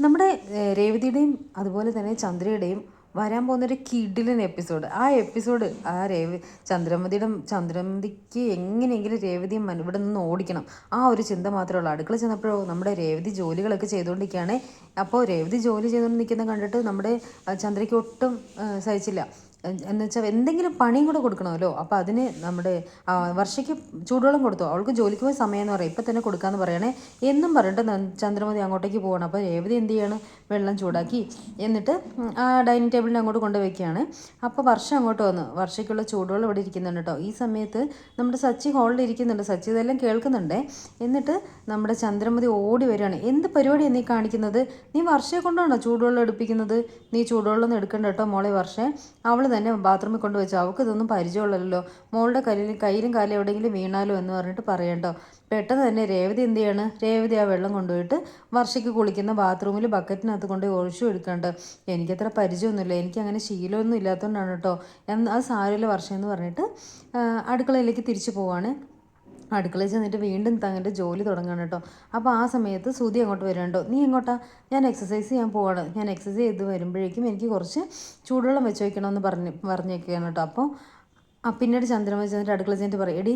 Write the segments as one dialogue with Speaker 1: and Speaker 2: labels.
Speaker 1: നമ്മുടെ രേവതിയുടെയും അതുപോലെ തന്നെ ചന്ദ്രയുടെയും വരാൻ പോകുന്നൊരു കിഡിലൻ എപ്പിസോഡ്. ആ എപ്പിസോഡ് ആ രേവ ചന്ദ്രമതിയുടെ ചന്ദ്രമതിക്ക് എങ്ങനെയെങ്കിലും രേവതിയെ ഇവിടെ നിന്ന് ഓടിക്കണം. ആ ഒരു ചിന്ത മാത്രമേ ഉള്ളൂ. അടുക്കള ചെന്നപ്പോഴോ നമ്മുടെ രേവതി ജോലികളൊക്കെ ചെയ്തുകൊണ്ടിരിക്കുകയാണ്. അപ്പോൾ രേവതി ജോലി ചെയ്തുകൊണ്ട് നിൽക്കുന്നത് കണ്ടിട്ട് നമ്മുടെ ചന്ദ്രയ്ക്ക് ഒട്ടും സഹിച്ചില്ല. എന്ന് വെച്ചാൽ എന്തെങ്കിലും പണിയും കൂടെ കൊടുക്കണമല്ലോ. അപ്പോൾ അതിന് നമ്മുടെ വർഷയ്ക്ക് ചൂടുവെള്ളം കൊടുത്തു? അവൾക്ക് ജോലിക്ക് പോയ സമയം എന്ന് പറയാം. ഇപ്പം തന്നെ കൊടുക്കാമെന്ന് പറയണേ. എന്നും പറഞ്ഞിട്ട് ചന്ദ്രമതി അങ്ങോട്ടേക്ക് പോകണം അപ്പോൾ രേവതി എന്ത് ചെയ്യാണ്? വെള്ളം ചൂടാക്കി എന്നിട്ട് ആ ഡൈനിങ് ടേബിളിന് അങ്ങോട്ട് കൊണ്ടുവയ്ക്കുകയാണ് അപ്പോൾ വർഷം അങ്ങോട്ട് വന്നു വർഷയ്ക്കുള്ള ചൂടുവെള്ളം ഇവിടെ ഇരിക്കുന്നുണ്ട് കേട്ടോ ഈ സമയത്ത് നമ്മുടെ സച്ചി ഹോളിൽ ഇരിക്കുന്നുണ്ട്. സച്ചി ഇതെല്ലാം കേൾക്കുന്നുണ്ട്. എന്നിട്ട് നമ്മുടെ ചന്ദ്രമതി ഓടി വരികയാണ്. എന്ത് പരിപാടിയാണ് നീ കാണിക്കുന്നത്? നീ വർഷയെ കൊണ്ടാണോ ചൂടുവെള്ളം എടുപ്പിക്കുന്നത്? നീ ചൂടുവെള്ളം ഒന്നും എടുക്കണ്ട കേട്ടോ മോളെ വർഷേ. അവൾ തന്നെ ബാത്റൂമിൽ കൊണ്ട് വെച്ചു അവൾക്ക് ഇതൊന്നും പരിചയമുള്ളല്ലോ. മോളുടെ കയ്യിൽ കയ്യിലും കാലും എവിടെയെങ്കിലും വീണാലോ എന്ന് പറഞ്ഞിട്ട് പറയണ്ടോ പെട്ടെന്ന് തന്നെ രേവതി എന്ത് ചെയ്യാണ്? രേവതി ആ വെള്ളം കൊണ്ടുപോയിട്ട് വർഷയ്ക്ക് കുളിക്കുന്ന ബാത്റൂമിൽ ബക്കറ്റിനകത്ത് കൊണ്ട് ഒഴിച്ചു എടുക്കേണ്ട എനിക്കത്ര പരിചയമൊന്നുമില്ല. എനിക്ക് അങ്ങനെ ശീലമൊന്നും ഇല്ലാത്തതുകൊണ്ടാണ് കേട്ടോ. എന്ന് അത് സാരമില്ല വർഷം എന്ന് പറഞ്ഞിട്ട് അടുക്കളയിലേക്ക് തിരിച്ചു പോവാണ്. അടുക്കളയിൽ ചെന്നിട്ട് വീണ്ടും തങ്ങന്റെ ജോലി തുടങ്ങണം കേട്ടോ. അപ്പോൾ ആ സമയത്ത് സുതി അങ്ങോട്ട് വരുന്നുണ്ടോ നീ എങ്ങോട്ടാ? ഞാൻ എക്സസൈസ് ചെയ്യാൻ പോവാണ്. ഞാൻ എക്സസൈസ് ചെയ്ത് വരുമ്പോഴേക്കും എനിക്ക് കുറച്ച് ചൂടുവെള്ളം വെച്ച് വയ്ക്കണമെന്ന് പറഞ്ഞ് പറഞ്ഞേക്കുകയാണ് കേട്ടോ. അപ്പോൾ പിന്നീട് ചന്ദ്രമ ചെന്നിട്ട് അടുക്കള ചെന്നിട്ട് പറയും എടി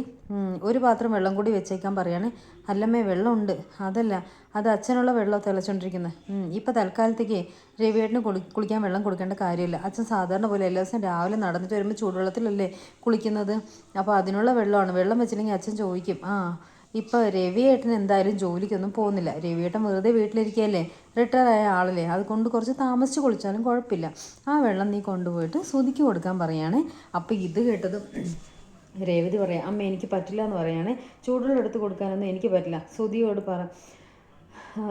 Speaker 1: ഒരു പാത്രം വെള്ളം കൂടി വെച്ചേക്കാൻ പറയാണ്. അല്ലമ്മേ വെള്ളമുണ്ട്. അതല്ല അത് അച്ഛനുള്ള വെള്ളം തിളച്ചോണ്ടിരിക്കുന്നത് ഇപ്പോൾ തൽക്കാലത്തേക്ക് രവിയേട്ടന് കുളി കുളിക്കാൻ വെള്ളം കൊടുക്കേണ്ട കാര്യമില്ല. അച്ഛൻ സാധാരണ പോലെ എല്ലാ ദിവസവും രാവിലെ നടന്നിട്ട് വരുമ്പോൾ ചൂടുവെള്ളത്തിലല്ലേ കുളിക്കുന്നത്. അപ്പോൾ അതിനുള്ള വെള്ളമാണ്. വെള്ളം വെച്ചില്ലെങ്കിൽ അച്ഛൻ ചോദിക്കും ആ ഇപ്പോൾ രവിയേട്ടൻ എന്തായാലും ജോലിക്കൊന്നും പോകുന്നില്ല. രവിയേട്ടൻ വെറുതെ വീട്ടിലിരിക്കുകയല്ലേ? റിട്ടയർ ആയ ആളല്ലേ? അതുകൊണ്ട് കുറച്ച് താമസിച്ച് കുളിച്ചാലും കുഴപ്പമില്ല. ആ വെള്ളം നീ കൊണ്ടുപോയിട്ട് സുതിക്ക് കൊടുക്കാൻ പറയാണ്. അപ്പോൾ ഇത് കേട്ടതും രേവതി പറയാം അമ്മ എനിക്ക് പറ്റില്ല എന്ന് പറയാണ്. ചൂടുവെള്ളം എടുത്ത് കൊടുക്കാനൊന്നും എനിക്ക് പറ്റില്ല. സുതിയോട് പറ.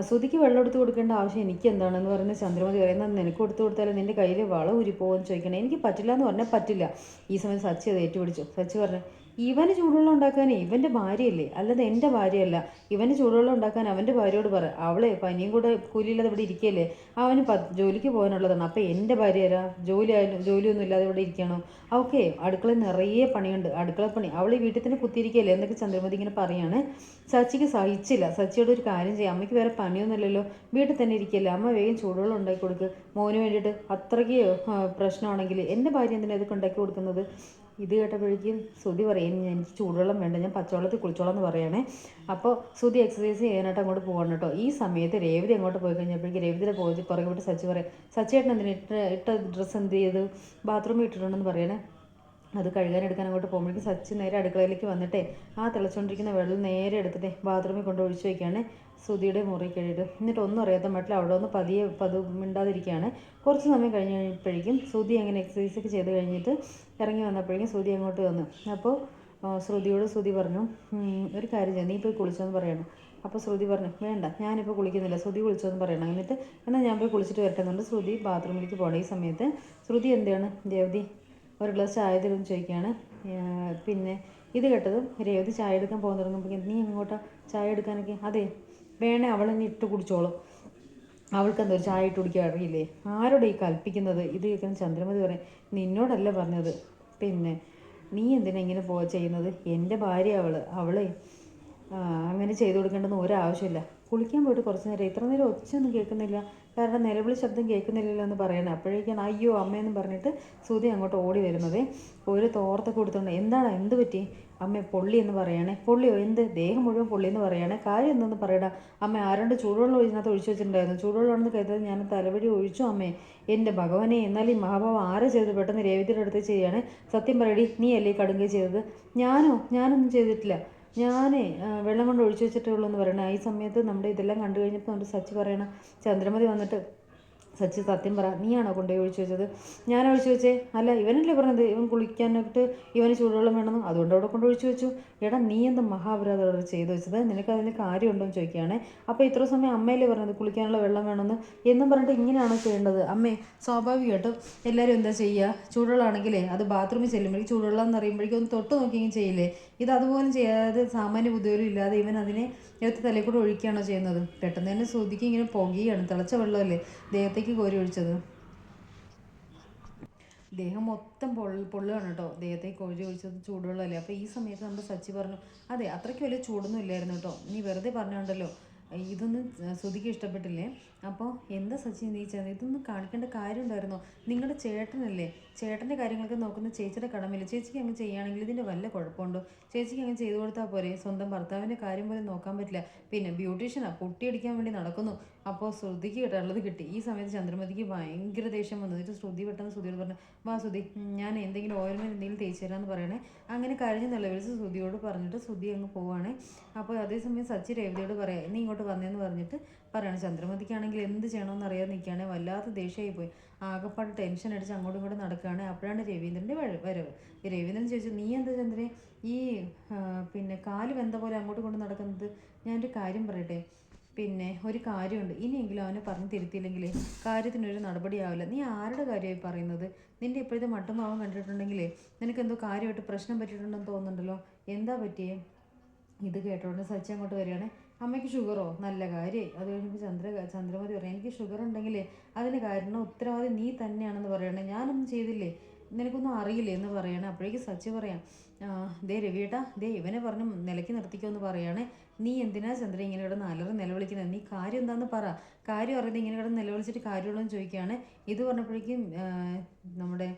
Speaker 1: സുതിക്ക് വെള്ളം എടുത്ത് കൊടുക്കേണ്ട ആവശ്യം എനിക്ക് എന്താണെന്ന് പറയുന്ന. ചന്ദ്രമതി പറയുന്നത് നിനക്ക് കൊടുത്തു കൊടുത്താലും നിന്റെ കയ്യിൽ വളം ഉരിപ്പോവെന്ന് ചോദിക്കണേ. എനിക്ക് പറ്റില്ല എന്ന് പറഞ്ഞാൽ പറ്റില്ല. ഈ സമയം സച്ചി അത് ഏറ്റുപിടിച്ചു. സച്ചി പറഞ്ഞു ഇവന് ചൂടുവെള്ളം ഉണ്ടാക്കാൻ ഇവന്റെ ഭാര്യയല്ലേ? അല്ലാതെ എന്റെ ഭാര്യയല്ല. ഇവന് ചൂടുവെള്ളം ഉണ്ടാക്കാൻ അവന്റെ ഭാര്യയോട് പറ. അവളെ പനിയും കൂടെ കൂലിയില്ലാതെ ഇവിടെ ഇരിക്കുകയല്ലേ അവന് പ ജോലിക്ക് പോകാനുള്ളതാണ്. അപ്പോൾ എന്റെ ഭാര്യ ആരാ? ജോലി ആയാലും ജോലിയൊന്നും ഇല്ലാതെ ഇവിടെ ഇരിക്കണോ? ഓക്കെ അടുക്കള നിറയെ പണിയുണ്ട്. അടുക്കള പണി. അവൾ ഈ വീട്ടിൽ തന്നെ കുത്തിയിരിക്കുകയല്ലേ എന്നൊക്കെ ചന്ദ്രമതി ഇങ്ങനെ പറയാണ്. സച്ചിക്ക് സഹിച്ചില്ല. സച്ചിയോട് ഒരു കാര്യം ചെയ്യാം. അമ്മയ്ക്ക് വേറെ പണിയൊന്നുമില്ലല്ലോ വീട്ടിൽ തന്നെ ഇരിക്കുകയല്ലേ അമ്മ വേഗം ചൂടുവെള്ളം ഉണ്ടാക്കി കൊടുക്ക്. മോന് വേണ്ടിയിട്ട് അത്രയ്ക്ക് പ്രശ്നമാണെങ്കിൽ എന്റെ ഭാര്യ എന്തിനാ ഇതൊക്കെ ഉണ്ടാക്കി കൊടുക്കുന്നത്? ഇത് കേട്ടപ്പോഴേക്കും സുതി പറയും "ഇനി എനിക്ക് ചൂടുവെള്ളം വേണ്ട ഞാൻ പച്ചവെള്ളത്തിൽ കുളിച്ചോളാം എന്ന് പറയണേ അപ്പോൾ സുതി എക്സസൈസ് ചെയ്യാനായിട്ട് അങ്ങോട്ട് പോകണം കേട്ടോ. ഈ സമയത്ത് രേവതി അങ്ങോട്ട് പോയി കഴിഞ്ഞപ്പോഴേക്കും രേവതിയുടെ പോയി പുറകെ വിട്ട് സച്ചി പറയും സച്ചിയേട്ടൻ എന്തിനാ ഇട്ട ഇട്ട ഡ്രസ്സ് എന്ത് ചെയ്ത്? ബാത്റൂമിൽ ഇട്ടിട്ടുണ്ടെന്ന് പറയണേ. അത് കഴുകാൻ എടുക്കാൻ അങ്ങോട്ട് പോകുമ്പോഴേക്കും സച്ചി നേരെ അടുക്കളയിലേക്ക് വന്നിട്ടേ ആ തിളച്ചുകൊണ്ടിരിക്കുന്ന വെള്ളം നേരെ എടുത്തിട്ട് ബാത്റൂമിൽ കൊണ്ട് ഒഴിച്ചു വയ്ക്കുകയാണ് സുധിയുടെ മുറി കഴിയിട്ട് എന്നിട്ട് ഒന്നും അറിയാത്ത മട്ടിൽ അവിടെ ഒന്ന് പതിയെ പതു മിണ്ടാതിരിക്കുകയാണ്. കുറച്ച് സമയം കഴിഞ്ഞ് കഴിഞ്ഞപ്പോഴേക്കും സുധി അങ്ങനെ എക്സസൈസ് ഒക്കെ ചെയ്ത് കഴിഞ്ഞിട്ട് ഇറങ്ങി വന്നപ്പോഴേക്കും സുധി അങ്ങോട്ട് വന്നു. അപ്പോൾ ശ്രുതിയോട് ശ്രുതി പറഞ്ഞു ഒരു കാര്യം ചെയ്യാം നീ പോയി കുളിച്ചോന്ന് പറയണം. അപ്പോൾ ശ്രുതി പറഞ്ഞു വേണ്ട ഞാനിപ്പോൾ കുളിക്കുന്നില്ല ശ്രുതി കുളിച്ചോന്ന് പറയണം. എന്നിട്ട് എന്നാൽ ഞാൻ പോയി കുളിച്ചിട്ട് വരട്ടെ എന്നുകൊണ്ട് ശ്രുതി ബാത്റൂമിലേക്ക് പോകണം ഈ സമയത്ത് ശ്രുതി എന്താണ് ദേവതി ഒരു ഗ്ലാസ് ചായ തരുമെന്ന് ചോദിക്കുകയാണ്. പിന്നെ ഇത് കേട്ടതും രേവതി ചായ എടുക്കാൻ തുടങ്ങുമ്പോഴേക്കും നീ എങ്ങോട്ടാണ് ചായ എടുക്കാനൊക്കെ? അതെ വേണേ അവളങ്ങ് ഇട്ട് കുടിച്ചോളും. അവൾക്ക് എന്താ ചായ ഇട്ട് കുടിക്കാൻ അറിയില്ലേ? ആരോടെ ഈ കൽപ്പിക്കുന്നത്? ഇത് കേൾക്കുന്ന ചന്ദ്രമതി പറയും നിന്നോടല്ല പറഞ്ഞത്. പിന്നെ നീ എന്തിനാ ഇങ്ങനെ പോ ചെയ്യുന്നത്? എന്റെ ഭാര്യ അവൾ അവളെ അങ്ങനെ ചെയ്തു കൊടുക്കേണ്ടെന്ന് ഒരാവശ്യമില്ല. കുളിക്കാൻ പോയിട്ട് കുറച്ച് നേരം ഇത്ര നേരം ഒച്ചയൊന്നും കേൾക്കുന്നില്ല. കാരണം നിലവിളി ശബ്ദം കേൾക്കുന്നില്ലല്ലോ എന്ന് പറയണം. അപ്പോഴേക്കാണ് അയ്യോ അമ്മയെന്ന് പറഞ്ഞിട്ട് സുധി അങ്ങോട്ട് ഓടി വരുന്നത്. ഒരു തോർത്ത് കൊടുത്തോണ്ട് എന്താണ് എന്ത് പറ്റി? അമ്മ പൊള്ളി എന്ന് പറയണേ. പൊള്ളിയോ? എന്ത്? ദേഹം മുഴുവൻ പൊള്ളി എന്ന് പറയണേ. കാര്യം എന്തെന്ന് പറയടാ? അമ്മ ആരോണ്ട് ചൂടുവെള്ളം ഇതിനകത്ത് ഒഴിച്ചു വെച്ചിട്ടുണ്ടായിരുന്നു. ചൂടുവെള്ളമാണെന്ന് കരുതാൻ ഞാൻ തലവടി ഒഴിച്ചു അമ്മേ. എന്റെ ഭഗവാനെ എന്നാൽ ഈ മഹാഭാവം ആരെ ചെയ്ത് പെട്ടെന്ന് രേവതിയുടെ അടുത്ത് ചെയ്യാണ്. സത്യം പറയടി നീ അല്ലേ കടുങ്ക ചെയ്തത്? ഞാനോ? ഞാനൊന്നും ചെയ്തിട്ടില്ല. ഞാനേ വെള്ളം കൊണ്ട് ഒഴിച്ചു വെച്ചിട്ടേ ഉള്ളൂ എന്ന് പറയണേ. ഈ സമയത്ത് നമ്മുടെ ഇതെല്ലാം കണ്ടു കഴിഞ്ഞപ്പോൾ നമ്മുടെ സച്ചി പറയണ ചന്ദ്രമതി വന്നിട്ട് സച്ചി സത്യം പറ നീയാണോ കൊണ്ടുപോയി ഒഴിച്ചു വെച്ചത്? ഞാൻ ഒഴിച്ചു വെച്ചേ. അല്ല ഇവനല്ലേ പറഞ്ഞത്? ഇവൻ കുളിക്കാനായിട്ട് ഇവന് ചൂടുവെള്ളം വേണമെന്ന്. അതുകൊണ്ട് അവിടെ കൊണ്ട് ഒഴിച്ചു വെച്ചു. എടാ നീ എന്ത് മഹാപരാധം ചെയ്തു വെച്ചത്? നിനക്ക് അതിന് കാര്യമുണ്ടോ? എന്ന് ചോദിക്കുകയാണേ. അപ്പോൾ ഇത്ര സമയം അമ്മയല്ലേ പറഞ്ഞത് കുളിക്കാനുള്ള വെള്ളം വേണമെന്ന്? എന്നും പറഞ്ഞിട്ട് ഇങ്ങനെയാണോ ചെയ്യേണ്ടത്? അമ്മേ സ്വാഭാവികമായിട്ടും എല്ലാവരും എന്താ ചെയ്യുക? ചൂടുവെള്ളമാണെങ്കിലേ അത് ബാത്റൂമിൽ ചെല്ലുമ്പോഴേക്കും ചൂടുവെള്ളം എന്ന് അറിയുമ്പോഴേക്കും ഒന്ന് തൊട്ട് നോക്കിയെങ്കിലും ചെയ്യില്ലേ? ഇത് അതുപോലും ചെയ്യാതെ സാമാന്യ ബുദ്ധിപോലും ഇല്ലാതെ ഇവൻ അതിനെ ദേഹത്ത് തലയിൽ കൂടെ ഒഴിക്കുകയാണോ ചെയ്യുന്നത്? പെട്ടെന്ന് തന്നെ ശ്രുതിക്ക് ഇങ്ങനെ പുകയാണ്. തിളച്ച വെള്ളമല്ലേ ദേഹത്തേക്ക് കോരി ഒഴിച്ചത്? ദേഹം മൊത്തം പൊള്ള പൊള്ളുകയാണ് കേട്ടോ. ദേഹത്തേക്ക് കോഴി ഒഴിച്ചത് ചൂടുവെള്ളമല്ലേ? അപ്പോൾ ഈ സമയത്ത് നമ്മുടെ സച്ചി പറഞ്ഞു അതെ അത്രയ്ക്ക് വലിയ ചൂടൊന്നും ഇല്ലായിരുന്നു കേട്ടോ. നീ വെറുതെ പറഞ്ഞുകൊണ്ടല്ലോ. ഇതൊന്നും ശ്രുതിക്ക് ഇഷ്ടപ്പെട്ടില്ലേ? അപ്പോൾ എന്താ സച്ചി നീ ഇതൊന്നും കാണിക്കേണ്ട കാര്യം ഉണ്ടായിരുന്നോ നിങ്ങളുടെ ചേട്ടനല്ലേ? ചേട്ടന്റെ കാര്യങ്ങളൊക്കെ നോക്കുന്ന ചേച്ചിയുടെ കടമയില്ല? ചേച്ചിക്ക് അങ്ങ് ചെയ്യുകയാണെങ്കിൽ ഇതിന്റെ വല്ല കുഴപ്പമുണ്ടോ? ചേച്ചിക്ക് അങ്ങ് ചെയ്തു കൊടുത്താൽ പോരെ. സ്വന്തം ഭർത്താവിന്റെ കാര്യം പോലും നോക്കാൻ പറ്റില്ല. പിന്നെ ബ്യൂട്ടീഷ്യനാണ് പൊട്ടിയടിക്കാൻ വേണ്ടി നടക്കുന്നു. അപ്പോൾ ശ്രുതിക്ക് കിട്ടാനുള്ളത് കിട്ടി. ഈ സമയത്ത് ചന്ദ്രമതിക്ക് ഭയങ്കര ദേഷ്യം വന്നു. എന്നിട്ട് ശ്രുതി പെട്ടെന്ന് ശ്രുതിയോട് പറഞ്ഞു വാ ശ്രുതി ഞാൻ എന്തെങ്കിലും ഓയിൽമെന്റ് എന്തെങ്കിലും തേച്ച് തരാമെന്ന് പറയണേ. അങ്ങനെ കഴിഞ്ഞ് നിലവിളിച്ച് ശ്രുതിയോട് പറഞ്ഞിട്ട് ശ്രുതി അങ്ങ് പോവാണ്. അപ്പോൾ അതേസമയം സച്ചി രേവതിയോട് പറയാം നീ ഇങ്ങോട്ട് വന്നേന്ന് പറഞ്ഞിട്ട് പറയണം ചന്ദ്രമതിക്കാണെങ്കിൽ എന്ത് ചെയ്യണമെന്ന് അറിയാതെ നിൽക്കുകയാണെങ്കിൽ വല്ലാത്ത ദേഷ്യമായി പോയി. ആകെപ്പാട് ടെൻഷൻ അടിച്ച് അങ്ങോട്ടും ഇങ്ങോട്ടും നടക്കുകയാണ് അപ്പോഴാണ് രവീന്ദ്രന്റെ വര- വരവ്. രവീന്ദ്രൻ ചോദിച്ചു നീ എന്താ ചന്ദ്രേ ഈ പിന്നെ കാൽ വെന്ത പോലെ അങ്ങോട്ടും കൊണ്ട് നടക്കുന്നത്? ഞാനൊരു കാര്യം പറയട്ടെ. പിന്നെ ഒരു കാര്യമുണ്ട്. ഇനിയെങ്കിലും അവനെ പറഞ്ഞ് തിരുത്തിയില്ലെങ്കിൽ കാര്യത്തിനൊരു നടപടിയാവില്ല. നീ ആരുടെ കാര്യമായി പറയുന്നത്? നിന്റെ ഇപ്പോഴത്തെ മട്ടുമാവൻ കണ്ടിട്ടുണ്ടെങ്കിലേ നിനക്ക് എന്തോ കാര്യമായിട്ട് പ്രശ്നം പറ്റിയിട്ടുണ്ടെന്ന് തോന്നുന്നുണ്ടല്ലോ. എന്താ പറ്റിയേ? ഇത് കേട്ടോണ്ട് സച്ചി അങ്ങോട്ട് വരികയാണെ. അമ്മയ്ക്ക് ഷുഗറോ? നല്ല കാര്യമായി അത് കഴിഞ്ഞപ്പോൾ ചന്ദ്ര ചന്ദ്രമതി പറയാം എനിക്ക് ഷുഗർ ഉണ്ടെങ്കിൽ അതിന് കാരണം ഉത്തരവാദി നീ തന്നെയാണെന്ന് പറയണേ. ഞാനൊന്നും ചെയ്തില്ലേ? നിനക്കൊന്നും അറിയില്ലേ? എന്ന് പറയണേ. അപ്പോഴേക്ക് സച്ചി പറയാം ദേ രവിയേട്ടാ ദേ ഇവനെ പറഞ്ഞ് നിലയ്ക്ക് നിർത്തിക്കോ എന്ന് പറയണേ. നീ എന്തിനാ ചന്ദ്ര ഇങ്ങനെ ഇവിടെ നാലര നിലവിളിക്കുന്നത്? നീ കാര്യം എന്താന്ന് പറ. കാര്യം അറിയാതെ ഇങ്ങനെ ഇവിടെ നിലവിളിച്ചിട്ട് കാര്യമുള്ളൂ എന്ന് ചോദിക്കുകയാണ്. ഇത് പറഞ്ഞപ്പോഴേക്കും നമ്മുടെ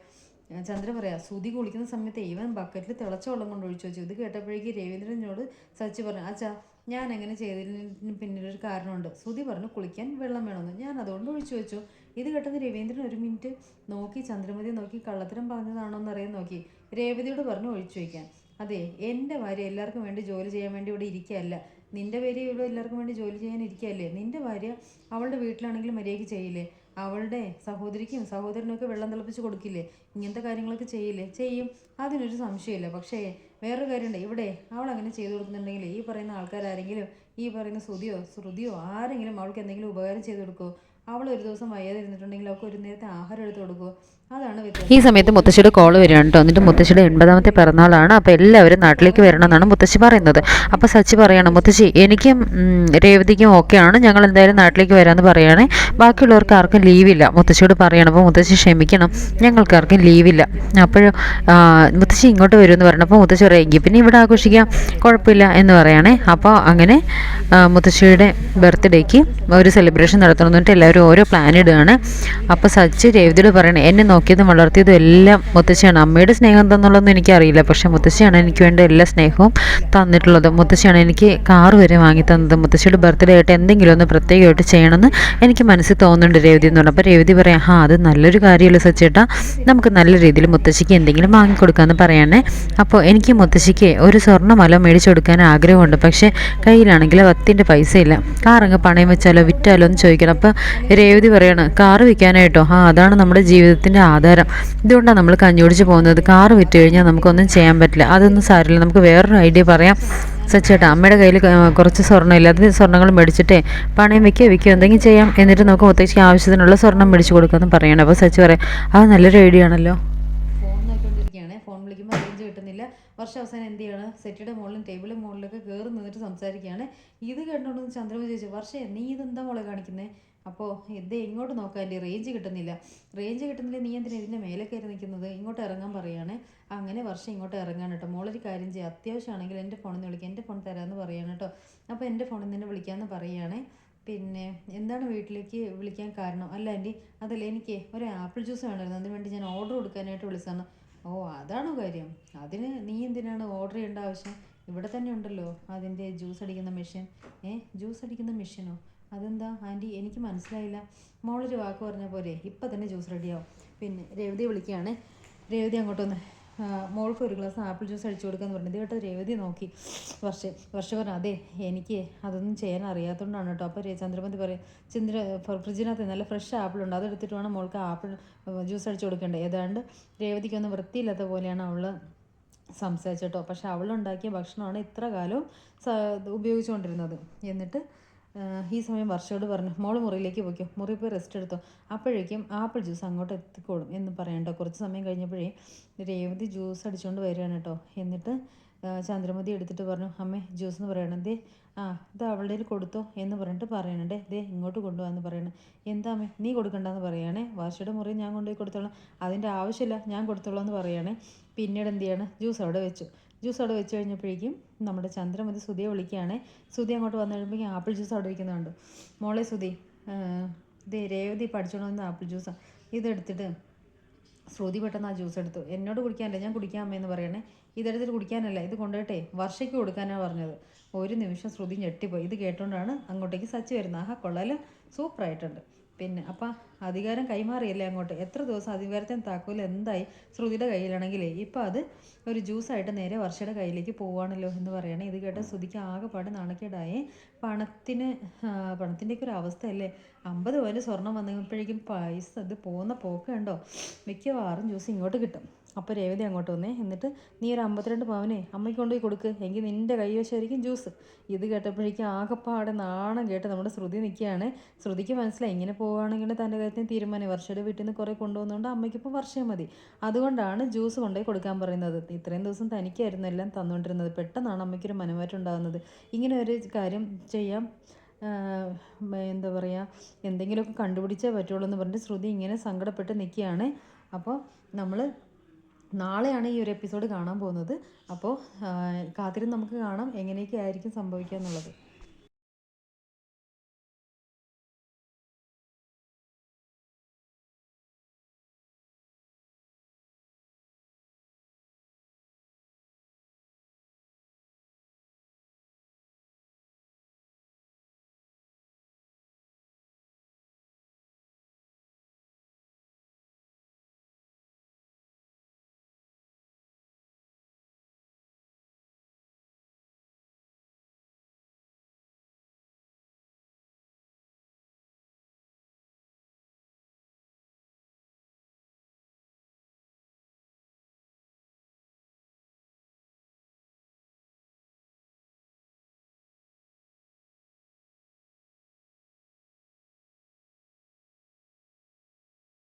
Speaker 1: ചന്ദ്രൻ പറയാ സുതി കുളിക്കുന്ന സമയത്ത് ഇവൻ ബക്കറ്റിൽ തിളച്ച വെള്ളം കൊണ്ട് ഒഴിച്ചു വെച്ചു. ഇത് കേട്ടപ്പോഴേക്കും രവീന്ദ്രനോട് സച്ചി പറഞ്ഞു അച്ഛാ ഞാൻ അങ്ങനെ ചെയ്തതിന് പിന്നിലൊരു കാരണമുണ്ട്. സുതി പറഞ്ഞു കുളിക്കാൻ വെള്ളം വേണമെന്ന്. ഞാൻ അതുകൊണ്ട് ഒഴിച്ചു വെച്ചു. ഇത് കേട്ടത് രവീന്ദ്രൻ ഒരു മിനിറ്റ് നോക്കി ചന്ദ്രമതി നോക്കി കള്ളത്തരം പറഞ്ഞതാണോ എന്നറിയാൻ നോക്കി. രേവതിയോട് പറഞ്ഞു ഒഴിച്ചു വയ്ക്കാൻ അതെ എന്റെ ഭാര്യ എല്ലാവർക്കും വേണ്ടി ജോലി ചെയ്യാൻ വേണ്ടി ഇവിടെ ഇരിക്കുകയല്ല. നിന്റെ ഭാര്യ ഇവിടെ എല്ലാവർക്കും വേണ്ടി ജോലി ചെയ്യാൻ ഇരിക്കുകയല്ലേ? നിന്റെ ഭാര്യ അവളുടെ വീട്ടിലാണെങ്കിലും മര്യാദയ്ക്ക് ചെയ്യില്ലേ? അവളുടെ സഹോദരിക്കും സഹോദരനൊക്കെ വെള്ളം തിളപ്പിച്ച് കൊടുക്കില്ലേ? ഇങ്ങനത്തെ കാര്യങ്ങളൊക്കെ ചെയ്യില്ലേ? ചെയ്യും. അതിനൊരു സംശയമില്ല. പക്ഷേ വേറൊരു കാര്യമുണ്ട്. ഇവിടെ അവൾ അങ്ങനെ ചെയ്തു കൊടുക്കുന്നുണ്ടെങ്കിൽ ഈ പറയുന്ന ആൾക്കാരാരെങ്കിലും ഈ പറയുന്ന ശ്രുതിയോ ശ്രുതിയോ ആരെങ്കിലും അവൾക്ക് എന്തെങ്കിലും ഉപകാരം ചെയ്തു കൊടുക്കുമോ അവൾ ഒരു ദിവസം വയ്യാതിരുന്നിട്ടുണ്ടെങ്കിൽ അവൾക്ക് ഒരു നേരത്തെ ആഹാരം എടുത്ത് കൊടുക്കുമോ
Speaker 2: ഈ സമയത്ത് മുത്തശ്ശിയുടെ കോൾ വരികയാണ് കേട്ടോ. എന്നിട്ട് മുത്തശ്ശിയുടെ എൺപതാമത്തെ പിറന്നാളാണ്. അപ്പോൾ എല്ലാവരും നാട്ടിലേക്ക് വരണം എന്നാണ് മുത്തശ്ശി പറയുന്നത്. അപ്പോൾ സച്ചി പറയണം മുത്തശ്ശി എനിക്കും രേവതിക്കും ഓക്കെയാണ് ഞങ്ങൾ എന്തായാലും നാട്ടിലേക്ക് വരാമെന്ന് പറയുകയാണേ. ബാക്കിയുള്ളവർക്ക് ആർക്കും ലീവില്ല മുത്തശ്ശിയോട് പറയണം അപ്പോൾ മുത്തശ്ശി ക്ഷമിക്കണം. ഞങ്ങൾക്ക് ആർക്കും ലീവില്ല അപ്പോഴും മുത്തശ്ശി ഇങ്ങോട്ട് വരുമെന്ന് പറഞ്ഞപ്പോൾ മുത്തശ്ശി പറയുമെങ്കിൽ പിന്നെ ഇവിടെ ആഘോഷിക്കാം. കുഴപ്പമില്ല എന്ന് പറയുകയാണേ അപ്പോൾ അങ്ങനെ മുത്തശ്ശിയുടെ ബർത്ത്ഡേക്ക് ഒരു സെലിബ്രേഷൻ നടത്തണം എന്നിട്ട് എല്ലാവരും ഓരോ പ്ലാൻ ഇടുകയാണ്. അപ്പോൾ സച്ചി രേവതിയോട് പറയണേ എന്നെ നോക്കിയതും വളർത്തിയതും എല്ലാം മുത്തശ്ശിയാണ്. അമ്മയുടെ സ്നേഹം തന്നുള്ളതെന്ന് എനിക്കറിയില്ല. പക്ഷേ മുത്തശ്ശിയാണ് എനിക്ക് വേണ്ട എല്ലാ സ്നേഹവും തന്നിട്ടുള്ളത്. മുത്തശ്ശിയാണ് എനിക്ക് കാറ് വരെ വാങ്ങി തന്നത്. മുത്തശ്ശിയുടെ ബർത്ത്ഡേ ആയിട്ട് എന്തെങ്കിലും ഒന്ന് പ്രത്യേകമായിട്ട് ചെയ്യണമെന്ന് എനിക്ക് മനസ്സിൽ തോന്നുന്നുണ്ട് രേവതി എന്ന് പറഞ്ഞു. അപ്പോൾ രേവതി പറയാം ആ അത് നല്ലൊരു കാര്യമല്ലേ സച്ചേട്ടാ. നമുക്ക് നല്ല രീതിയിൽ മുത്തശ്ശിക്ക് എന്തെങ്കിലും വാങ്ങിക്കൊടുക്കാമെന്ന് പറയാനേ അപ്പോൾ എനിക്ക് മുത്തശ്ശിക്ക് ഒരു സ്വർണമല മേടിച്ചു കൊടുക്കാൻ ആഗ്രഹമുണ്ട്. പക്ഷേ കയ്യിലാണെങ്കിൽ പത്തിന്റെ പൈസ ഇല്ല കാറങ്ങ് പണയം വെച്ചാലോ വിറ്റാലോ എന്ന് ചോദിക്കണം. അപ്പോൾ രേവതി പറയാണ് കാറ് വിൽക്കാനായിട്ടോ? ആ അതാണ് നമ്മുടെ ജീവിതത്തിന്റെ ആധാരം ഇതുകൊണ്ടാണ് നമ്മൾ കഞ്ഞുപിടിച്ച് പോകുന്നത്. കാറ് വിറ്റ് കഴിഞ്ഞാൽ നമുക്കൊന്നും ചെയ്യാൻ പറ്റില്ല. അതൊന്നും സാരമില്ല. നമുക്ക് വേറൊരു ഐഡിയ പറയാം. സച്ചേട്ടാ അമ്മയുടെ കയ്യിൽ കുറച്ച് സ്വർണം അത് സ്വർണങ്ങൾ മേടിച്ചിട്ടേ പണയം വെക്കുക വെക്കുക എന്തെങ്കിലും ചെയ്യാം എന്നിട്ട് നമുക്ക് മുത്തശ്ശിക്ക് ആവശ്യത്തിനുള്ള സ്വർണം മേടിച്ച് കൊടുക്കാമെന്ന് പറയണം. അപ്പോൾ സച്ച് പറയാം അത് നല്ലൊരു ഐഡിയ ആണല്ലോ.
Speaker 1: ഫോൺ വിളിക്കുമ്പോൾ കിട്ടുന്നില്ല. വർഷം അവസാനം എന്ത് ചെയ്യാണ്? സെറ്റിയുടെ മുകളിലും ടേബിളിൽ മുകളിലൊക്കെ കയറി നിന്നിട്ട് സംസാരിക്കുകയാണ്. ഇത് കേട്ടോണ്ട് ചന്ദ്രമ ചോദിച്ചു വർഷേ നീ ഇതെന്താ മോളെ കാണിക്കുന്നത് അപ്പോൾ ഇത് ഇങ്ങോട്ട് നോക്കാൻ റേഞ്ച് കിട്ടുന്നില്ല. റേഞ്ച് കിട്ടുന്നില്ല നീ എന്തിനാ ഇതിന്റെ മേലെ കയറി നിൽക്കുന്നത്? ഇങ്ങോട്ട് ഇറങ്ങാൻ പറയുകയാണ് അങ്ങനെ വർഷം ഇങ്ങോട്ട് ഇറങ്ങാൻ കേട്ടോ. മോളൊരു കാര്യം ചെയ്യുക അത്യാവശ്യമാണെങ്കിൽ എന്റെ ഫോണിൽ വിളിക്കാം. എന്റെ ഫോൺ തരാമെന്ന് പറയാണ് കേട്ടോ. അപ്പോൾ എന്റെ ഫോണിൽ നിന്ന് വിളിക്കാമെന്ന് പറയുകയാണേ പിന്നെ എന്താണ് വീട്ടിലേക്ക് വിളിക്കാൻ കാരണം? അല്ല ആന്റി അതല്ല എനിക്ക് ഒരു ആപ്പിൾ ജ്യൂസ് വേണമായിരുന്നു. അതിന് വേണ്ടി ഞാൻ ഓർഡർ കൊടുക്കാനായിട്ട് വിളിച്ചതാണ്. ഓ അതാണോ കാര്യം? അതിന് നീ എന്തിനാണ് ഓർഡർ ചെയ്യേണ്ട ആവശ്യം? ഇവിടെ തന്നെ ഉണ്ടല്ലോ അതിന്റെ ജ്യൂസ് അടിക്കുന്ന മെഷീൻ ഏ ജ്യൂസ് അടിക്കുന്ന മെഷീനോ അതെന്താ? ആന്റി എനിക്ക് മനസ്സിലായില്ല. മോളൊരു വാക്ക് പറഞ്ഞ പോലെ ഇപ്പം തന്നെ ജ്യൂസ് റെഡിയാവും പിന്നെ രേവതി വിളിക്കുകയാണ്. രേവതി അങ്ങോട്ടൊന്ന് മോൾക്ക് ഒരു ഗ്ലാസ് ആപ്പിൾ ജ്യൂസ് അടിച്ചു കൊടുക്കാന്ന് പറഞ്ഞു. കേട്ടോ രേവതി നോക്കി. വർഷ വർഷ പറഞ്ഞു അതെ എനിക്ക് അതൊന്നും ചെയ്യാൻ അറിയാത്തതുകൊണ്ടാണ് കേട്ടോ. അപ്പോൾ ചന്ദ്രമതി പറയും ചന്ദ്ര ഫ്രിഡ്ജിനകത്ത് നല്ല ഫ്രഷ് ആപ്പിൾ ഉണ്ട്. അതെടുത്തിട്ട് വേണം മോൾക്ക് ആപ്പിൾ ജ്യൂസ് അടിച്ചു കൊടുക്കേണ്ടത് ഏതാണ്ട് രേവതിക്കൊന്നും വൃത്തിയില്ലാത്ത പോലെയാണ് അവൾ സംസാരിച്ചിട്ടോ പക്ഷെ അവളുണ്ടാക്കിയ ഭക്ഷണമാണ് ഇത്ര കാലവും ഉപയോഗിച്ചുകൊണ്ടിരുന്നത്. എന്നിട്ട് ഈ സമയം വർഷയോട് പറഞ്ഞു മോൾ മുറിയിലേക്ക് പോയിക്കോ മുറി പോയി റെസ്റ്റ് എടുത്തോ. അപ്പോഴേക്കും ആപ്പിൾ ജ്യൂസ് അങ്ങോട്ട് എത്തിക്കോളും എന്ന് പറയണ്ട കുറച്ച് സമയം കഴിഞ്ഞപ്പോഴേ രേവതി ജ്യൂസ് അടിച്ചുകൊണ്ട് വരികയാണ് കേട്ടോ എന്നിട്ട് ചന്ദ്രമതി എടുത്തിട്ട് പറഞ്ഞു അമ്മേ ജ്യൂസ് എന്ന് പറയണം. ദേ ആ ഇത് അവളുടെ കൊടുത്തോ എന്ന് പറഞ്ഞിട്ട് പറയണേ ദേ ഇങ്ങോട്ട് കൊണ്ടുപോകാന്ന് പറയണേ. എന്താ അമ്മേ നീ കൊടുക്കണ്ടെന്ന് പറയുകയാണേ വാശിയുടെ മുറി ഞാൻ കൊണ്ടുപോയി കൊടുത്തോളാം. അതിന്റെ ആവശ്യമില്ല ഞാൻ കൊടുത്തോളാം എന്ന് പറയുകയാണേ പിന്നീട് എന്ത് ചെയ്യാണ്? ജ്യൂസ് അവിടെ വെച്ചു. ജ്യൂസ് അവിടെ വെച്ച് കഴിഞ്ഞപ്പോഴേക്കും നമ്മുടെ ചന്ദ്രമതി സുധിയെ വിളിക്കുകയാണ്. സുധി അങ്ങോട്ട് വന്നു കഴിയുമ്പോഴേക്കും ആപ്പിൾ ജ്യൂസ് അവിടെ ഇരിക്കുന്നുണ്ട് മോളെ സുധി ഇത് രേവതി പഠിച്ചോണമെന്ന് ആപ്പിൾ ജ്യൂസാണ് ഇതെടുത്തിട്ട് ശ്രുതി പെട്ടെന്ന് ആ ജ്യൂസ് എടുത്തു. എന്നോട് കുടിക്കാനല്ല ഞാൻ കുടിക്കാൻ അമ്മയെന്ന് പറയണേ. ഇതെടുത്തിട്ട് കുടിക്കാനല്ല ഇത് കൊണ്ടുപോയിട്ടെ വർഷയ്ക്ക് കൊടുക്കാനാണ് പറഞ്ഞത്. ഒരു നിമിഷം ശ്രുതി ഞെട്ടിപ്പോയി. ഇത് കേട്ടോണ്ടാണ് അങ്ങോട്ടേക്ക് സച്ചി വരുന്നത്. ആഹാ കൊള്ളാലോ. സൂപ്പറായിട്ടുണ്ട്. പിന്നെ അപ്പം അധികാരം കൈമാറിയല്ലേ അങ്ങോട്ട്? എത്ര ദിവസം അധികാരത്തിന് താക്കോൽ എന്തായി? ശ്രുതിയുടെ കയ്യിലാണെങ്കിലേ ഇപ്പം അത് ഒരു ജ്യൂസായിട്ട് നേരെ വർഷയുടെ കയ്യിലേക്ക് പോവാണല്ലോ എന്ന് പറയണേ. ഇത് കേട്ട ശ്രുതിക്ക് ആകെപ്പാട് നാണക്കേടായി. പണത്തിന് പണത്തിന്റെയൊക്കെ ഒരു അവസ്ഥയല്ലേ അമ്പത് പവന് സ്വർണം വന്നപ്പോഴേക്കും പൈസ അത് പോകുന്ന പോക്ക് കണ്ടോ മിക്കവാറും ജ്യൂസ് ഇങ്ങോട്ട് കിട്ടും. അപ്പോൾ രേവതി അങ്ങോട്ട് വന്നേ. എന്നിട്ട് നീ ഒരു അമ്പത്തിരണ്ട് പവനെ അമ്മയ്ക്ക് കൊണ്ടുപോയി കൊടുക്ക്. എങ്കിൽ നിന്റെ കൈവശമായിരിക്കും ജ്യൂസ്. ഇത് കേട്ടപ്പോഴേക്കും ആകെപ്പാടെ നാണം കേട്ട് നമ്മുടെ ശ്രുതി നിൽക്കുകയാണ്. ശ്രുതിക്ക് മനസ്സിലായി ഇങ്ങനെ പോവുകയാണെങ്കിൽ തന്റെ കാര്യത്തിന് തീരുമാനം. വർഷയുടെ വീട്ടിൽ നിന്ന് കുറേ കൊണ്ടുവന്നുകൊണ്ട് അമ്മയ്ക്കിപ്പോൾ വർഷം മതി. അതുകൊണ്ടാണ് ജ്യൂസ് കൊണ്ടുപോയി കൊടുക്കാൻ പറയുന്നത്. ഇത്രയും ദിവസം തനിക്കായിരുന്നു എല്ലാം തന്നുകൊണ്ടിരുന്നത്. പെട്ടെന്നാണ് അമ്മയ്ക്കൊരു മനമാറ്റം ഉണ്ടാകുന്നത്. ഇങ്ങനെ ഒരു കാര്യം ചെയ്യാം. എന്താ പറയുക എന്തെങ്കിലുമൊക്കെ കണ്ടുപിടിച്ചേ പറ്റുള്ളൂ എന്ന് പറഞ്ഞിട്ട് ശ്രുതി ഇങ്ങനെ സങ്കടപ്പെട്ട് നിൽക്കുകയാണ്. അപ്പോൾ നമ്മൾ നാളെയാണ് ഈ ഒരു എപ്പിസോഡ് കാണാൻ പോകുന്നത്. അപ്പോൾ കാത്തിരുന്ന് നമുക്ക് കാണാം എങ്ങനെയൊക്കെ ആയിരിക്കും സംഭവിക്കുക എന്നുള്ളത്.